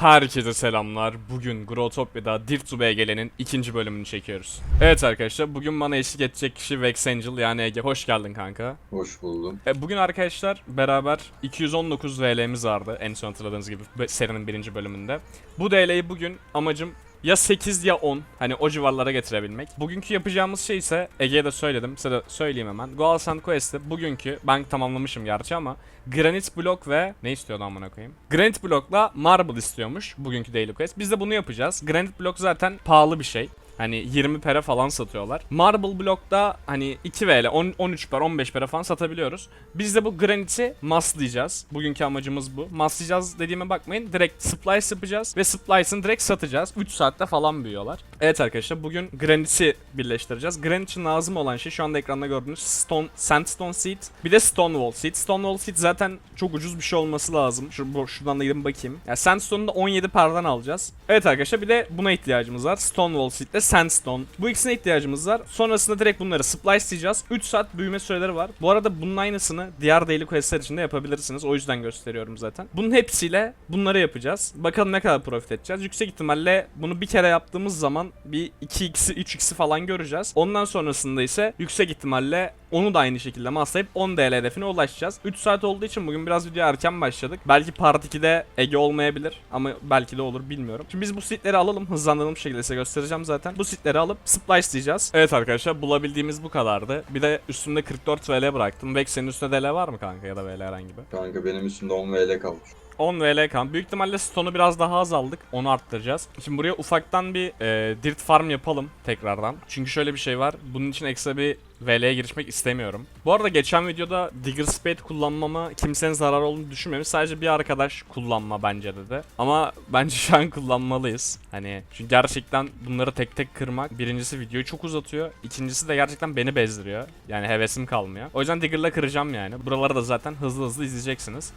Herkese selamlar. Bugün Growtopia'da Dirt to gelenin ikinci bölümünü çekiyoruz. Evet arkadaşlar bugün bana eşlik edecek kişi Vex Angel yani Ege. Hoş geldin kanka. Hoş buldum. E, bugün arkadaşlar beraber 219 VL'miz vardı en son hatırladığınız gibi serinin birinci bölümünde. Bu DL'yi bugün amacım ya 8 ya 10 hani o civarlara getirebilmek. Bugünkü yapacağımız şey ise Ege'ye de söyledim size de söyleyeyim hemen. Goal Sand Quest'te bugünkü ben tamamlamışım gerçi ama Granite Block ve ne istiyordu amına koyayım? Granite Block'la Marble istiyormuş bugünkü Daily Quest. Biz de bunu yapacağız. Granite Block zaten pahalı bir şey. Hani 20 pere falan satıyorlar. Marble Block'ta hani 2 VL, 10, 13 per, 15 pere falan satabiliyoruz. Biz de bu granite'i maslayacağız. Bugünkü amacımız bu. Maslayacağız dediğime bakmayın. Direkt splice yapacağız ve splice'ını direkt satacağız. 3 saatte falan büyüyorlar. Evet arkadaşlar bugün granite'i birleştireceğiz. Granite için lazım olan şey şu anda ekranda gördüğünüz stone, sandstone seed. Bir de stonewall seed. Stonewall seed zaten çok ucuz bir şey olması lazım. Şu, bu- şuradan da gidip bakayım. Yani sandstone'u da 17 perden alacağız. Evet arkadaşlar bir de buna ihtiyacımız var. Stonewall seed ile sandstone. Bu ikisine ihtiyacımız var. Sonrasında direkt bunları splice'layacağız. 3 saat büyüme süreleri var. Bu arada bunun aynısını diğer daily quest'ler için de yapabilirsiniz. O yüzden gösteriyorum zaten. Bunun hepsiyle bunları yapacağız. Bakalım ne kadar profit edeceğiz. Yüksek ihtimalle bunu bir kere yaptığımız zaman bir 2x'i 3x'i falan göreceğiz. Ondan sonrasında ise yüksek ihtimalle onu da aynı şekilde maslayıp 10 DL hedefine ulaşacağız. 3 saat olduğu için bugün biraz video erken başladık. Belki part 2'de Ege olmayabilir ama belki de olur bilmiyorum. Şimdi biz bu sitleri alalım hızlandırılmış şekilde size göstereceğim zaten. Bu sitleri alıp splice'layacağız. Evet arkadaşlar bulabildiğimiz bu kadardı. Bir de üstümde 44 VL bıraktım. Vex senin üstünde DL var mı kanka ya da VL herhangi bir? Kanka benim üstümde 10 VL kalmış. 10 VL kan. Büyük ihtimalle stone'u biraz daha azaldık. Onu arttıracağız. Şimdi buraya ufaktan bir e, dirt farm yapalım tekrardan. Çünkü şöyle bir şey var. Bunun için ekstra bir VL'ye girişmek istemiyorum. Bu arada geçen videoda Digger Spade kullanmama kimsenin zarar olduğunu düşünmemiş. Sadece bir arkadaş kullanma bence dedi. Ama bence şu an kullanmalıyız. Hani çünkü gerçekten bunları tek tek kırmak birincisi videoyu çok uzatıyor. İkincisi de gerçekten beni bezdiriyor. Yani hevesim kalmıyor. O yüzden Digger'la kıracağım yani. Buraları da zaten hızlı hızlı izleyeceksiniz.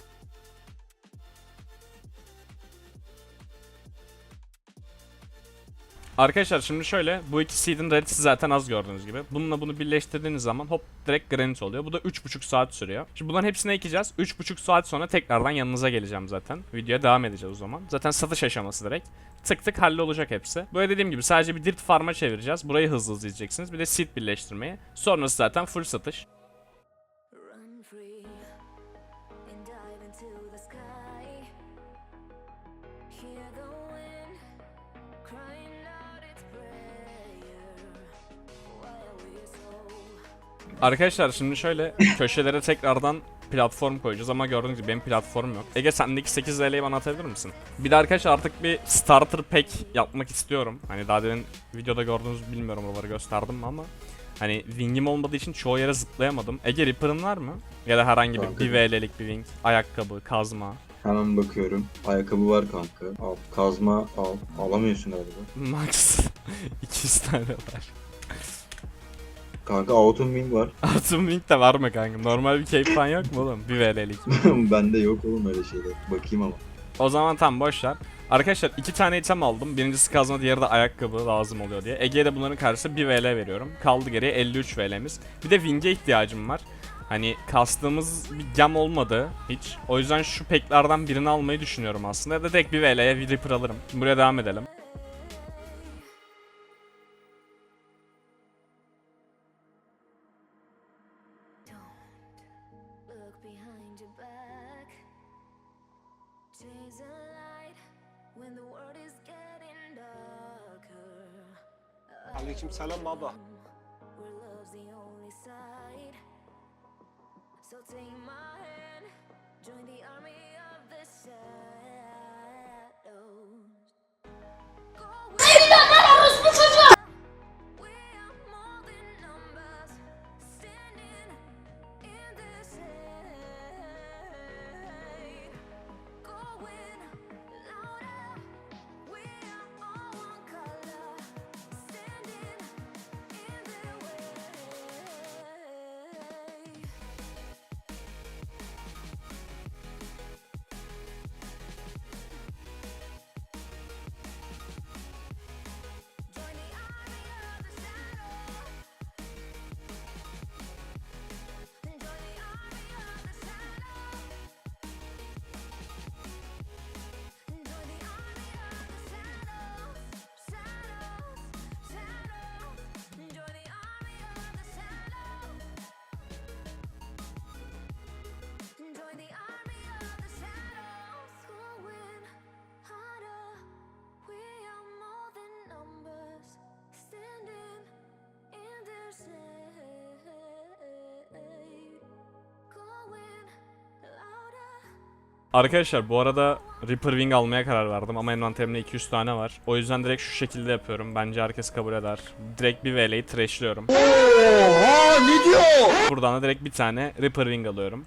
Arkadaşlar şimdi şöyle bu iki seed'in rarity'si zaten az gördüğünüz gibi. Bununla bunu birleştirdiğiniz zaman hop direkt granite oluyor. Bu da 3,5 saat sürüyor. Şimdi bunların hepsini ekeceğiz. 3,5 saat sonra tekrardan yanınıza geleceğim zaten. Videoya devam edeceğiz o zaman. Zaten satış aşaması direkt. Tık tık hallolacak hepsi. Böyle dediğim gibi sadece bir dirt farm'a çevireceğiz. Burayı hızlı hızlı izleyeceksiniz. Bir de seed birleştirmeyi. Sonrası zaten full satış. Arkadaşlar şimdi şöyle köşelere tekrardan platform koyacağız ama gördüğünüz gibi benim platform yok. Ege sendeki 8 LL'yi bana atabilir misin? Bir de arkadaşlar artık bir starter pack yapmak istiyorum. Hani daha demin videoda gördüğünüz bilmiyorum oraları gösterdim mi ama Hani wing'im olmadığı için çoğu yere zıplayamadım. Ege Reaper'ın var mı? Ya da herhangi bir, bir VL'lik bir wing, ayakkabı, kazma. Hemen bakıyorum. Ayakkabı var kanka. Al. Kazma al. Alamıyorsun galiba. Max 200 tane var. Kanka Autumn Wing var. Altın wing de var mı kanka? Normal bir cape falan yok mu oğlum? Bir VL'lik. Bende yok oğlum öyle şeyler. Bakayım ama. O zaman tam boş ver. Arkadaşlar iki tane item aldım. Birincisi kazma, diğeri de ayakkabı lazım oluyor diye. Ege'ye de bunların karşısında 1 VL veriyorum. Kaldı geriye 53 VL'miz. Bir de wing'e ihtiyacım var. Hani kastığımız bir gem olmadı hiç. O yüzden şu peklerden birini almayı düşünüyorum aslında. Ya da direkt bir VL'ye Reaper alırım. Buraya devam edelim. Aleykümselam baba. So take my hand, join the army of the shadows. Arkadaşlar bu arada Reaper Wing almaya karar verdim ama envanterimde 200 tane var. O yüzden direkt şu şekilde yapıyorum. Bence herkes kabul eder. Direkt bir VL'yi trashliyorum. Oha ne diyor? Buradan da direkt bir tane Reaper Wing alıyorum.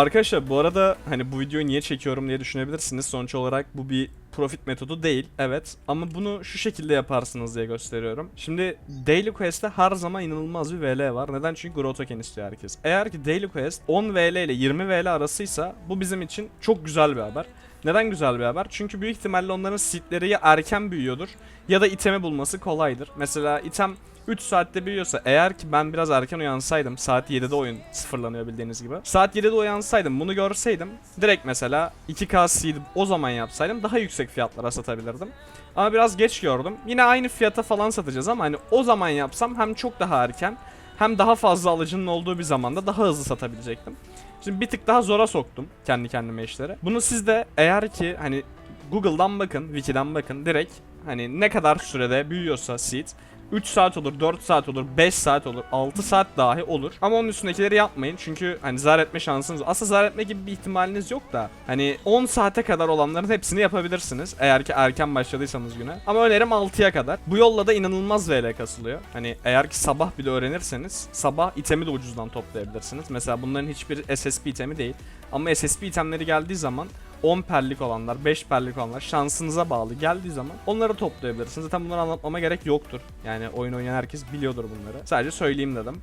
Arkadaşlar bu arada hani bu videoyu niye çekiyorum diye düşünebilirsiniz. Sonuç olarak bu bir profit metodu değil. Evet ama bunu şu şekilde yaparsınız diye gösteriyorum. Şimdi Daily Quest'te her zaman inanılmaz bir VL var. Neden? Çünkü Grow Token istiyor herkes. Eğer ki Daily Quest 10 VL ile 20 VL arasıysa bu bizim için çok güzel bir haber. Neden güzel bir haber? Çünkü büyük ihtimalle onların seedleri erken büyüyordur ya da itemi bulması kolaydır. Mesela item 3 saatte büyüyorsa eğer ki ben biraz erken uyansaydım saat 7'de oyun sıfırlanıyor bildiğiniz gibi. Saat 7'de uyansaydım bunu görseydim direkt mesela 2K seed o zaman yapsaydım daha yüksek fiyatlara satabilirdim. Ama biraz geç gördüm. Yine aynı fiyata falan satacağız ama hani o zaman yapsam hem çok daha erken hem daha fazla alıcının olduğu bir zamanda daha hızlı satabilecektim. Şimdi bir tık daha zora soktum kendi kendime işleri. Bunu siz de eğer ki hani Google'dan bakın, Wiki'den bakın direkt hani ne kadar sürede büyüyorsa seed 3 saat olur, 4 saat olur, 5 saat olur, 6 saat dahi olur. Ama onun üstündekileri yapmayın çünkü hani zarar etme şansınız aslında zarar etme gibi bir ihtimaliniz yok da hani 10 saate kadar olanların hepsini yapabilirsiniz eğer ki erken başladıysanız güne. Ama önerim 6'ya kadar. Bu yolla da inanılmaz VL kasılıyor. Hani eğer ki sabah bile öğrenirseniz sabah itemi de ucuzdan toplayabilirsiniz. Mesela bunların hiçbir SSP itemi değil. Ama SSP itemleri geldiği zaman 10 perlik olanlar, 5 perlik olanlar şansınıza bağlı geldiği zaman onları toplayabilirsiniz. Zaten bunları anlatmama gerek yoktur. Yani oyun oynayan herkes biliyordur bunları. Sadece söyleyeyim dedim.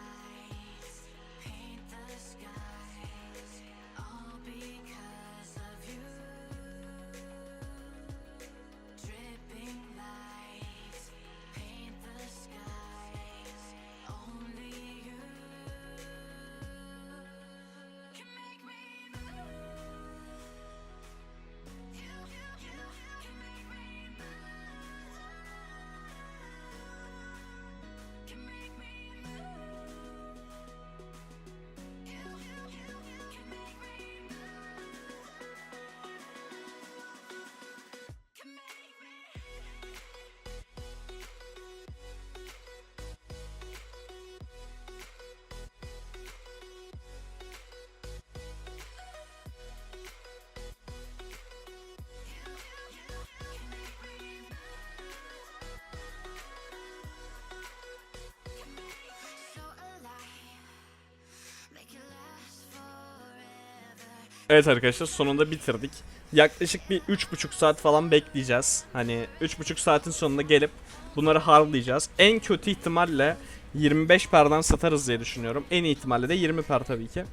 Evet arkadaşlar sonunda bitirdik. Yaklaşık bir 3,5 saat falan bekleyeceğiz. Hani 3,5 saatin sonunda gelip bunları harlayacağız. En kötü ihtimalle 25 perden satarız diye düşünüyorum. En iyi ihtimalle de 20 per tabii ki.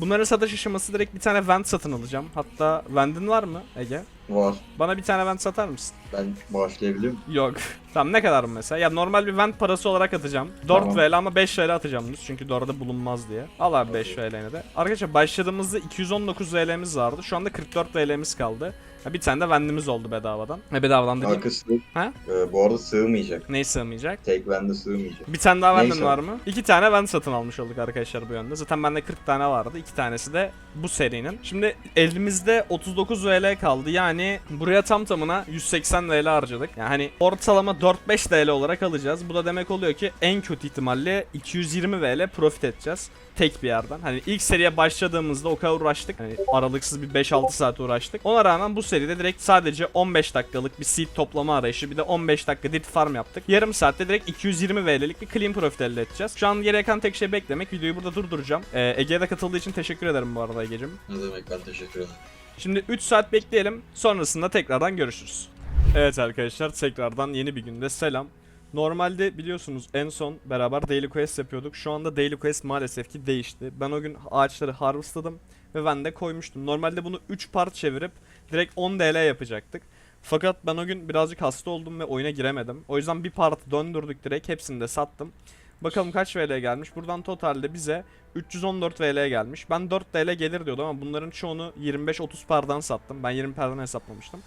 Bunların satış aşaması direkt bir tane vent satın alacağım. Hatta vendin var mı Ege? Var. Bana bir tane vent satar mısın? Ben bağışlayabilir miyim? Yok. tamam ne kadar mı mesela? Ya normal bir vent parası olarak atacağım. 4 Tamam. VL ama 5 VL atacağım düz. Çünkü 4'de bulunmaz diye. Al abi 5 Okey. VL'ni de. Arkadaşlar başladığımızda 219 VL'miz vardı. Şu anda 44 VL'miz kaldı. Ha, bir tane de vendimiz oldu bedavadan. Ne bedavadan dediğim Kanka sığ. Ha? Ee, bu arada sığmayacak. neyi sığmayacak? Tek bende sığmayacak. Bir tane daha vendin var mı? İki tane vend satın almış olduk arkadaşlar bu yönde. Zaten bende 40 tane vardı. İki tanesi de bu serinin. Şimdi elimizde 39 VL kaldı. Yani buraya tam tamına 180 VL harcadık. Yani hani ortalama 4-5 TL olarak alacağız. Bu da demek oluyor ki en kötü ihtimalle 220 VL profit edeceğiz. Tek bir yerden. Hani ilk seriye başladığımızda o kadar uğraştık. Hani aralıksız bir 5-6 saat uğraştık. Ona rağmen bu seride direkt sadece 15 dakikalık bir seed toplama arayışı bir de 15 dakika dit farm yaptık. Yarım saatte direkt 220 VL'lik bir clean profit elde edeceğiz. Şu an gereken tek şey beklemek. Videoyu burada durduracağım. Ee, Ege'ye de katıldığı için teşekkür ederim bu arada Ege'cim. Ne demek ben teşekkür ederim. Şimdi 3 saat bekleyelim. Sonrasında tekrardan görüşürüz. Evet arkadaşlar tekrardan yeni bir günde selam. Normalde biliyorsunuz en son beraber Daily Quest yapıyorduk. Şu anda Daily Quest maalesef ki değişti. Ben o gün ağaçları harvestladım ve ben de koymuştum. Normalde bunu 3 part çevirip direkt 10 DL yapacaktık. Fakat ben o gün birazcık hasta oldum ve oyuna giremedim. O yüzden bir part döndürdük direkt hepsini de sattım. Bakalım kaç VL gelmiş. Buradan totalde bize 314 VL gelmiş. Ben 4 TL gelir diyordum ama bunların çoğunu 25-30 pardan sattım. Ben 20 pardan hesaplamıştım.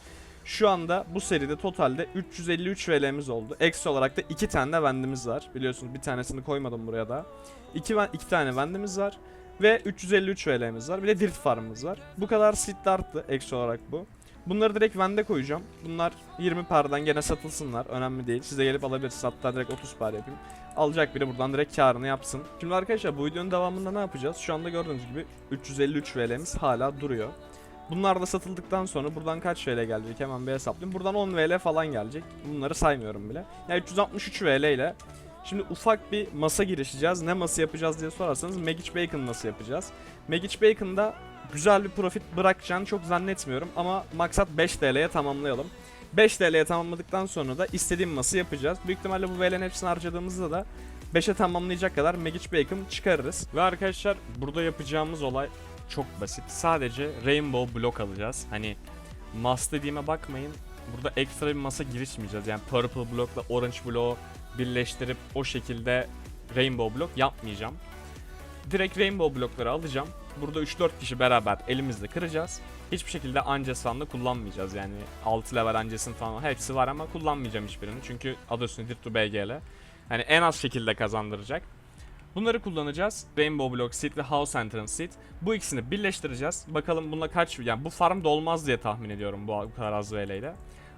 Şu anda bu seride totalde 353 VL'miz oldu. Ekstra olarak da 2 tane de vendimiz var. Biliyorsunuz bir tanesini koymadım buraya da. 2 2 tane vendimiz var ve 353 VL'miz var. Bir de drift farmımız var. Bu kadar sit arttı ekstra olarak bu. Bunları direkt vende koyacağım. Bunlar 20 pardan gene satılsınlar. Önemli değil. Siz de gelip alabilirsiniz. Hatta direkt 30 par yapayım. Alacak biri buradan direkt karını yapsın. Şimdi arkadaşlar bu videonun devamında ne yapacağız? Şu anda gördüğünüz gibi 353 VL'miz hala duruyor. Bunlar da satıldıktan sonra buradan kaç VL gelecek hemen bir hesaplayayım. Buradan 10 VL falan gelecek. Bunları saymıyorum bile. Yani 363 VL ile Şimdi ufak bir masa girişeceğiz. Ne masa yapacağız diye sorarsanız Magic Bacon masa yapacağız. Magic Bacon'da güzel bir profit bırakacağını çok zannetmiyorum ama maksat 5 TL'ye tamamlayalım. 5 TL'ye tamamladıktan sonra da istediğim ması yapacağız. Büyük ihtimalle bu VL'nin hepsini harcadığımızda da 5'e tamamlayacak kadar Magic Bacon çıkarırız. Ve arkadaşlar burada yapacağımız olay çok basit. Sadece Rainbow Block alacağız. Hani mas dediğime bakmayın. Burada ekstra bir masa girişmeyeceğiz. Yani Purple Block'la Orange Block'u birleştirip o şekilde Rainbow Block yapmayacağım. Direkt Rainbow blokları alacağım. Burada 3-4 kişi beraber elimizle kıracağız. Hiçbir şekilde Ances falan da kullanmayacağız yani 6 level Ances'in falan hepsi var ama kullanmayacağım hiçbirini çünkü adı üstünde Dirtu BGL. Hani en az şekilde kazandıracak. Bunları kullanacağız. Rainbow Block Seed ve House Entrance Seed. Bu ikisini birleştireceğiz. Bakalım bununla kaç yani bu farm dolmaz diye tahmin ediyorum bu, bu kadar az VL ile.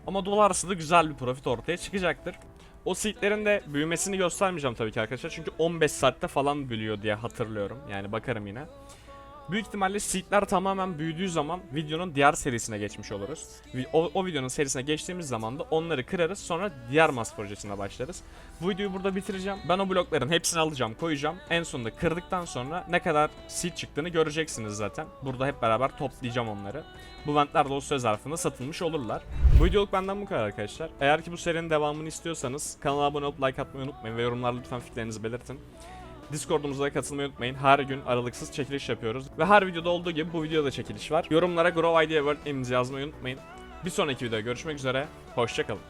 Ama dolarsa da güzel bir profit ortaya çıkacaktır. O seedlerin de büyümesini göstermeyeceğim tabii ki arkadaşlar. Çünkü 15 saatte falan büyüyor diye hatırlıyorum. Yani bakarım yine. Büyük ihtimalle seedler tamamen büyüdüğü zaman videonun diğer serisine geçmiş oluruz. O, o videonun serisine geçtiğimiz zaman da onları kırarız sonra diğer mas projesine başlarız. Bu videoyu burada bitireceğim. Ben o blokların hepsini alacağım koyacağım. En sonunda kırdıktan sonra ne kadar seed çıktığını göreceksiniz zaten. Burada hep beraber toplayacağım onları. Bu ventler de o söz zarfında satılmış olurlar. Bu videoluk benden bu kadar arkadaşlar. Eğer ki bu serinin devamını istiyorsanız kanala abone olup like atmayı unutmayın ve yorumlarda lütfen fikirlerinizi belirtin. Discord'umuza katılmayı unutmayın. Her gün aralıksız çekiliş yapıyoruz. Ve her videoda olduğu gibi bu videoda çekiliş var. Yorumlara Grow Idea Word imza yazmayı unutmayın. Bir sonraki videoda görüşmek üzere. Hoşçakalın.